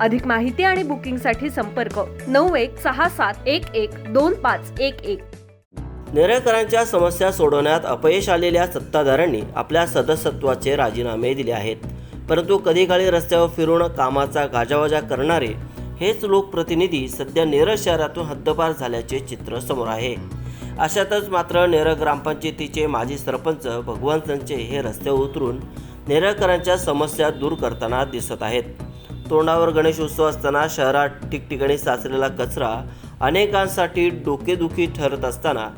अधिक माहिती आणि बुकिंगसाठी संपर्क नऊ एक सहा सात एक एक दोन पाच एक एक. नेरळकरांच्या समस्या सोडवण्यात अपयश आलेल्या सत्ताधाऱ्यांनी आपल्या सदस्यत्वाचे राजीनामे दिले आहेत. परंतु कधी काळी रस्त्यावर फिरून कामाचा गाजावाजा करणारे हेच लोकप्रतिनिधी सध्या नेरळ शहरातून हद्दपार झाल्याचे चित्र समोर आहे. अशातच मात्र नेरळ ग्रामपंचायतीचे माजी सरपंच भगवान संचे हे रस्त्यावर उतरून नेरळकरांच्या समस्या दूर करताना दिसत आहेत. तोंडावर गणेश उत्सव असताना शहरात ठिकठिकाणी साचलेला कचरा अनेकांसाठी डोकेदुखी ठरत असताना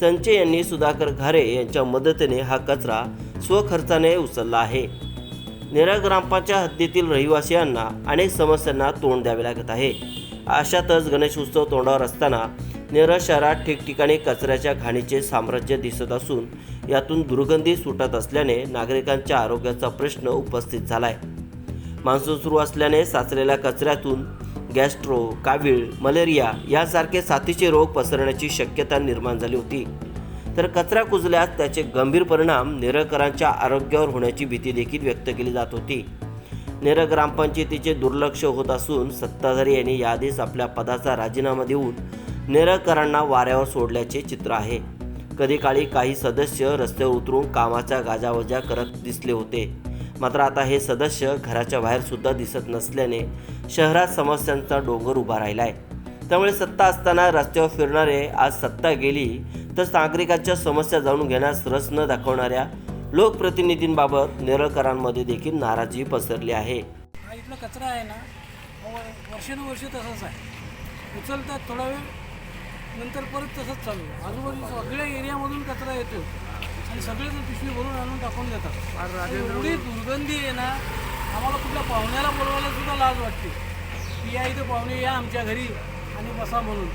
संचे यांनी सुधाकर घारे यांच्या मदतीने हा कचरा स्वखर्चाने उचलला आहे. नेरा ग्रामपाच्या हद्दीतील रहिवासियांना अनेक समस्यांना तोंड द्यावे लागत आहे. अशातच गणेश उत्सव तोंडावर असताना नेरळ शहरात ठिकठिकाणी कचऱ्याच्या घाणीचे साम्राज्य दिसत असून यातून दुर्गंधी सुटत असल्याने नागरिकांच्या आरोग्याचा प्रश्न उपस्थित झाला आहे मान्सून सुरू असल्याने साचलेल्या कचऱ्यातून गॅस्ट्रो कावीळ मलेरिया यासारखे साथीचे रोग पसरण्याची शक्यता निर्माण झाली होती. तर कचरा कुजल्यास त्याचे गंभीर परिणाम नेरळकरांच्या आरोग्यावर होण्याची भीती देखील व्यक्त केली जात होती. नेरळ ग्रामपंचायतीचे दुर्लक्ष होत असून सत्ताधारी यांनी याआधीच आपल्या पदाचा राजीनामा देऊन नेरळकरांना वाऱ्यावर सोडल्याचे चित्र आहे. कधी काळी काही सदस्य रस्त्यावर उतरून कामाचा गाजावाजा करत दिसले होते. मात्र आता हे सदस्य घराच्या बाहेर सुद्धा दिसत नसल्याने शहरात समस्यांचा डोंगर उभा राहिला आहे त्यामुळे सत्ता असताना रस्त्यावर फिरणारे आज सत्ता गेली तर नागरिकांच्या समस्या जाणून घेण्यास रस न दाखवणाऱ्या लोकप्रतिनिधींबाबत नेरळकरांमध्ये देखील नाराजी पसरली आहे. इथला कचरा आहे ना हो, वर्षानुवर्ष तसाच आहे. उचलतात थोडा वेळ नंतर परत तसंच चालू आजूबाजू सगळ्या एरियामधून कचरा येतो आणि सगळे जण पिशवी भरून आणून टाकून देतात. एवढी दुर्गंधी आहे ना आम्हाला कुठल्या पाहुण्याला बोलवायला सुद्धा लाज वाटते. की या इथं पाहुणे या आमच्या घरी आणि बसा म्हणून.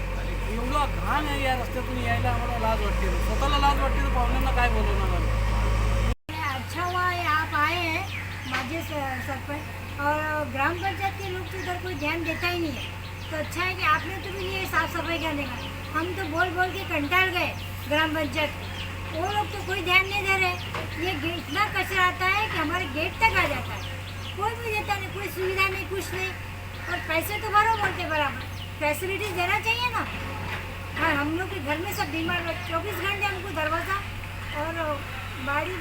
एवढं घाण आहे या रस्त्यातून यायला आम्हाला लाज वाटते. स्वतःला लाज वाटते तर पाहुण्यांना काय बोलवणार आम्ही? अच्छा हुआ है आप आए हैं माजी स- सरपंच और ग्राम पंचायत के लोग तो इधर कोई ध्यान देता ही नहीं. है तो अच्छा है कि आपने तो भी नहीं साफ सफाई करने का? हम तो बोल बोल के कंटाल गए ग्राम पंचायत को. वो लोग तो कोई ध्यान नहीं दे रहे। ये गे- इतना कचरा आता है कि हमारे गेट तक आ जाता है। कोई भी देता नहीं, कोई सुविधा नहीं, कुछ नहीं। और पैसे तो भरो बोलते बराबर। फैसिलिटीज़ देना चाहिए ना। हाँ हम लोग के घर में सब बीमार चौबीस घंटे हमको दरवाज़ा और बाड़ी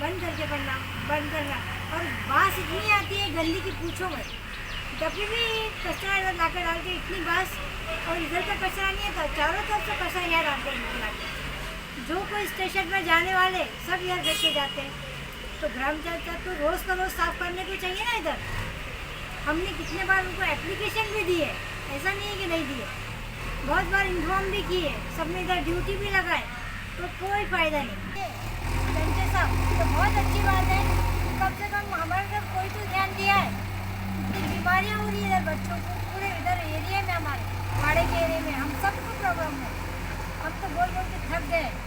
बंद करके पड़ना, बंद करना। और बाँस इतनी आती है गंदी की पूछो मत। कभी भी कचरा इधर ला कर डालते इतनी बाँस और इधर का कचरा नहीं है तो चारों तरफ़ से कचरा यहाँ डालते हैं। जो कोई स्टेशन पर जाने वाले, सब यहाँ देख जाते हैं। तो ग्राम पंचायत तो रोज़ का रोज़ साफ़ करने को चाहिए ना इधर। हमने कितने बार उनको एप्लीकेशन भी दी है ऐसा नहीं है कि नहीं दिए। बहुत बार इन्फॉर्म भी किए, सबने इधर ड्यूटी भी लगाए तो कोई फ़ायदा नहीं। संजय साहब तो बहुत अच्छी बात है। कम से कम हमारे तरफ़ कोई तो ध्यान दिया है। इतनी बीमारियाँ हो रही है इधर बच्चों को, पूरे इधर एरिया में हमारे, पाड़े के एरिया में। हम सबको प्रॉब्लम है। हम तो बोल बोल के थक गए।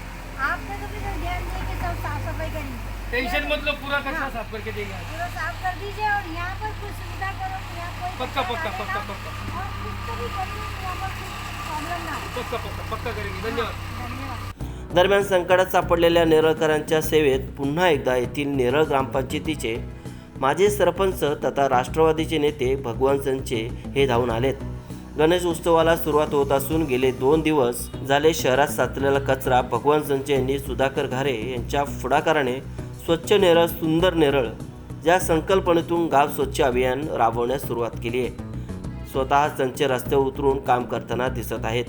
टेंशन मतलब पूरा कचरा। साफ करके देंगे पूरा साफ कर दीजिए और यहाँ पर कुछ सुविधा करो यहाँ कोई पक्का, पक्का, पक्का, ना। और कुछ तो भी करिए कि यहाँ पर कुछ प्रॉब्लम ना हो। पक्का पक्का पक्का करेंगे धन्यवाद। धन्यवाद। दरम्यान संकटात सापडलेल्या नेरळकरांच्या सेवेत पुन्हा एकदा येथील नेरळ ग्रामपंचायतीचे माजी सरपंच तथा राष्ट्रवादीचे नेते भगवान संचे हे धावून आलेत. गणेश उत्सवाला सुरुवात होत असून गेले दोन दिवस झाले शहरात साचलेला कचरा भगवान संचे यांनी सुधाकर घारे यांच्या पुढाकाराने स्वच्छ नेरळ सुंदर नेरळ या संकल्पनेतून गाव स्वच्छ अभियान राबवण्यास सुरुवात केली आहे. स्वतः संचे रस्ते उतरून काम करताना दिसत आहेत.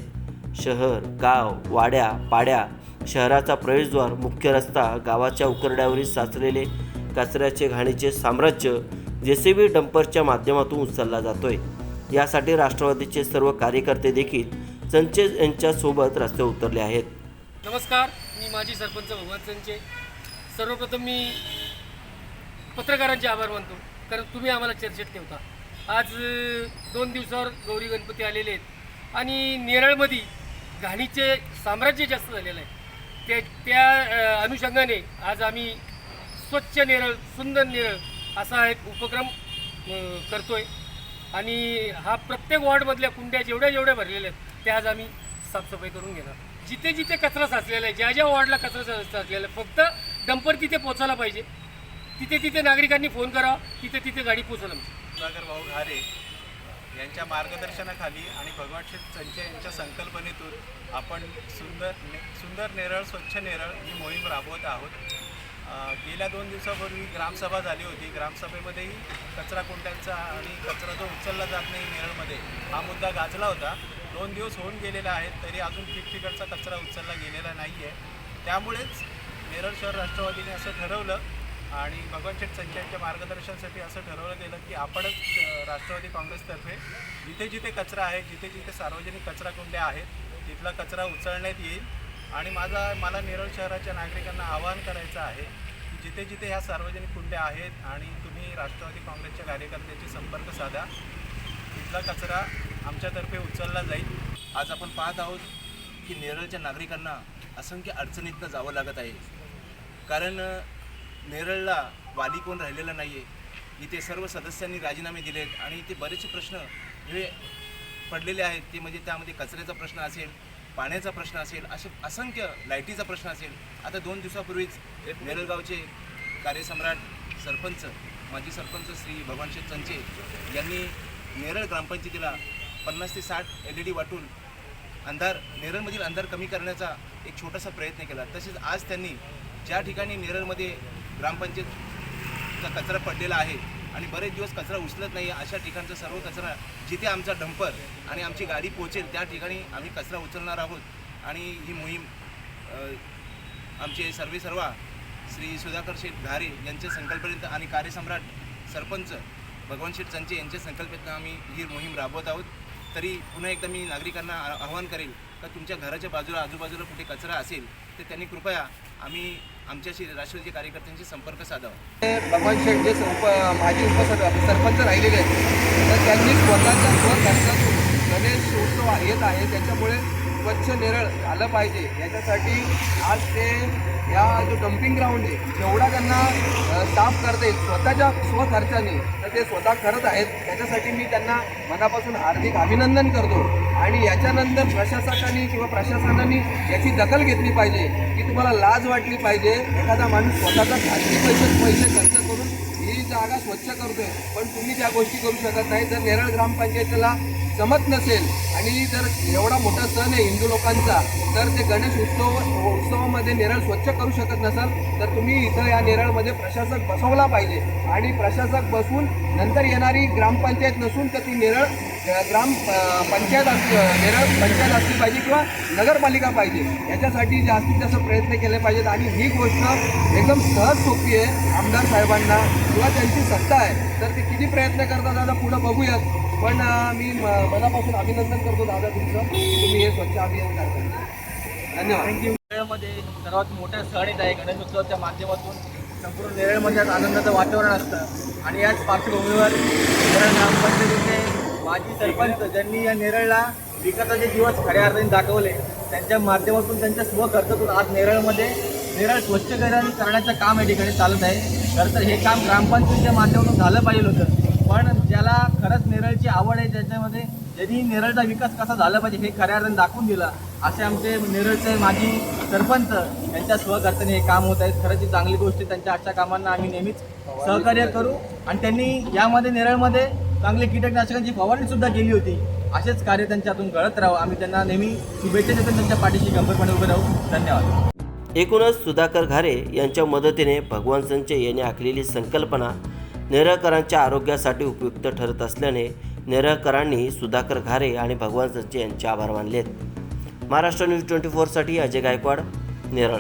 शहर गाव वाड्या पाड्या शहराचा प्रवेशद्वार मुख्य रस्ता गावाच्या उकरड्यावरील साचलेले कचऱ्याचे घाणीचे साम्राज्य जे सी बी डंपरच्या माध्यमातून उचलला जातोय. यासाठी राष्ट्रवादीचे सर्व कार्यकर्ते देखील संचे यांच्यासोबत रस्ते उतरले आहेत. नमस्कार मी माजी सरपंच भगवान संचे सर्वप्रथम मी पत्रकारांचे आभार मानतो. कारण तुम्ही आम्हाला चर्चेत ठेवता. आज दोन दिवसावर गौरी गणपती आलेले आहेत. आणि नेरळमध्ये घाणीचे साम्राज्य जास्त झालेलं आहे. ते त्या अनुषंगाने आज आम्ही स्वच्छ नेरळ सुंदर नेरळ असा एक उपक्रम करतो आहे आणि हा प्रत्येक वॉर्डमधल्या कुंड्या जेवढ्या जेवढ्या भरलेल्या आहेत त्या आज आम्ही साफसफाई करून घेणार. जिथे जिथे कचरा साचलेला आहे ज्या ज्या वॉर्डला कचरा सा- साचलेला आहे फक्त डंपर तिथे पोचायला पाहिजे. तिथे तिथे नागरिकांनी फोन करावा तिथे तिथे गाडी पोचवलं सुधाकर भाऊ घारे यांच्या मार्गदर्शनाखाली आणि भगवान श्री संचय यांच्या संकल्पनेतून आपण सुंदर ने सुंदर नेरळ स्वच्छ नेरळ ही मोहीम राबवत आहोत. गेल्या दोन दिवसापूर्वी ग्रामसभा झाली होती. ग्रामसभेमध्येही कचरा कुंड्यांचा आणि कचरा जो उचलला जात नाही नेरळमध्ये हा मुद्दा गाजला होता. दोन दिवस होऊन गेलेला आहेत तरी अजून ठिकठिकाणचा कचरा उचलला गेलेला नाही आहे त्यामुळेच नेरळ शहर राष्ट्रवादीने असं ठरवलं आणि भगवान शेठ संचयांच्या मार्गदर्शनासाठी असं ठरवलं गेलं की आपणच राष्ट्रवादी काँग्रेसतर्फे जिथे जिथे कचरा आहे जिथे जिथे सार्वजनिक कचरा कुंड्या आहेत तिथला कचरा उचलण्यात येईल. आणि माझा मला नेरळ शहराच्या नागरिकांना आवाहन करायचं आहे की जिथे जिथे ह्या सार्वजनिक कुंड्या आहेत आणि तुम्ही राष्ट्रवादी काँग्रेसच्या कार्यकर्त्याशी संपर्क साधा तिथला कचरा आमच्यातर्फे उचलला जाईल. आज आपण पाहत आहोत की नेरळच्या नागरिकांना असंख्य अडचणीतनं जावं लागत आहे. कारण नेरळला वाली कोण राहिलेला नाही आहे इथे सर्व सदस्यांनी राजीनामे दिलेत आणि इथे बरेचसे प्रश्न हे पडलेले आहेत. ते म्हणजे त्यामध्ये कचऱ्याचा प्रश्न असेल पाण्याचा प्रश्न असेल असे असंख्य लाईटीचा प्रश्न असेल. आता दोन दिवसापूर्वीच नेरळगावचे कार्यसम्राट सरपंच माजी सरपंच श्री भगवानशेठ चंचे यांनी नेरळ ग्रामपंचायतीला पन्नास ते साठ एल ई डी वाटून अंधार नेरळमधील अंधार कमी करण्याचा एक छोटासा प्रयत्न केला. तसेच आज त्यांनी ज्या ठिकाणी नेरळमध्ये ग्रामपंचायतचा कचरा पडलेला आहे आणि बरेच दिवस कचरा उचलत नाही अशा ठिकाणचा सर्व कचरा जिथे आमचा डंपर आणि आमची गाडी पोहोचेल त्या ठिकाणी आम्ही कचरा उचलणार आहोत. आणि ही मोहीम आमचे सर्वे सर्वा श्री सुधाकर शेठ घारे यांच्या संकल्पनेत आणि कार्यसम्राट सरपंच भगवान शेठ चंचे यांच्या संकल्पनेत आम्ही ही मोहीम राबवत आहोत. तरी पुन्हा एकदा मी नागरिकांना आ- आवाहन करेल का तुमच्या घराच्या बाजूला आजूबाजूला कुठे कचरा असेल तर त्यांनी कृपया आम्ही आमच्याशी राष्ट्रवादी कार्यकर्त्यांशी संपर्क साधावा. भगवान शेठ जे उप माजी उपसर सरपंच राहिलेले आहेत. तर त्यांनी स्वतःचा स्वखर्चातून गणेश उत्सव येत आहे त्याच्यामुळे स्वच्छ नेरळ झालं पाहिजे. याच्यासाठी आज ते या जो डम्पिंग ग्राउंड आहे जेवढा त्यांना साफ करता येईल स्वतःच्या स्वखर्चाने तर ते स्वतः करत आहेत. त्याच्यासाठी मी त्यांना मनापासून हार्दिक अभिनंदन करतो. आणि याच्यानंतर प्रशासकांनी किंवा प्रशासनाने याची दखल घेतली पाहिजे की तुम्हाला लाज वाटली पाहिजे. एखादा माणूस स्वतःचा खाजगी पैसे पैसे खर्च करून ही जागा स्वच्छ करतोय. पण तुम्ही त्या गोष्टी करू शकत नाही. जर नेरळ ग्रामपंचायतीला जमत नसेल आणि जर एवढा मोठा सण आहे हिंदू लोकांचा तर ते गणेश उत्सव उत्सवामध्ये नेरळ स्वच्छ करू शकत नसाल तर तुम्ही इथं या नेरळमध्ये प्रशासक बसवला पाहिजे. आणि प्रशासक बसून नंतर येणारी ग्रामपंचायत नसून तर ती नेरळ ग्राम पंचायत असली नेरळ पंचायत असली पाहिजे किंवा नगरपालिका पाहिजे. याच्यासाठी जास्तीत जास्त प्रयत्न केले पाहिजेत. आणि ही गोष्ट एकदम सहज सोपी आहे. आमदार साहेबांना किंवा त्यांची सत्ता आहे तर ते किती प्रयत्न करतात दादा पुढं बघूयात. पण मी म- मनापासून अभिनंदन करतो दादा तुमचं. तुम्ही हे स्वच्छ अभियान करता धन्यवाद. नेरळमध्ये सर्वात मोठा सण येत आहे गणेशोत्सवाच्या माध्यमातून. संपूर्ण नेरळमध्ये आज आनंदाचं वातावरण असतं. आणि याच पार्श्वभूमीवर नेरळ ग्रामपंचायतीचे माजी सरपंच ज्यांनी या नेरळला विकासाचे दिवस खऱ्या अर्थाने दाखवले त्यांच्या माध्यमातून त्यांच्या स्वखर्चातून आज नेरळमध्ये नेरळ स्वच्छ करण्याचं काम या ठिकाणी चालत आहे. खरं तर हे काम ग्रामपंचायतीच्या माध्यमातून झालं पाहिजे होतं. पण ज्याला खरंच नेरळची आवड आहे ज्याच्यामध्ये त्यांनी नेरळचा विकास कसा झाला पाहिजे हे खऱ्या अर्थाने दाखवून दिला. असे आमचे नेरळचे माजी सरपंच यांच्या स्वकर्त्याने हे काम होत आहेत खरंच ही चांगली गोष्ट आहे. त्यांच्या आजच्या कामांना आम्ही नेहमीच सहकार्य करू. आणि त्यांनी यामध्ये नेरळमध्ये चांगली कीटकनाशकांची फवारणीसुद्धा केली होती. असेच कार्य त्यांच्यातून घडत राहू आम्ही त्यांना नेहमी शुभेच्छा देतो त्यांच्या पाठीशी गंभीरपणे उभे राहू. धन्यवाद. एकूणच सुधाकर घारे यांच्या मदतीने भगवान संचय यांनी आखलेली संकल्पना नेरळकरांच्या आरोग्यासाठी उपयुक्त ठरत असल्याने नेरळकरांनी सुधाकर घारे आणि भगवान सच्चे यांचे आभार मानलेत. महाराष्ट्र न्यूज ट्वेंटी फोरसाठी अजय गायकवाड नेरळ.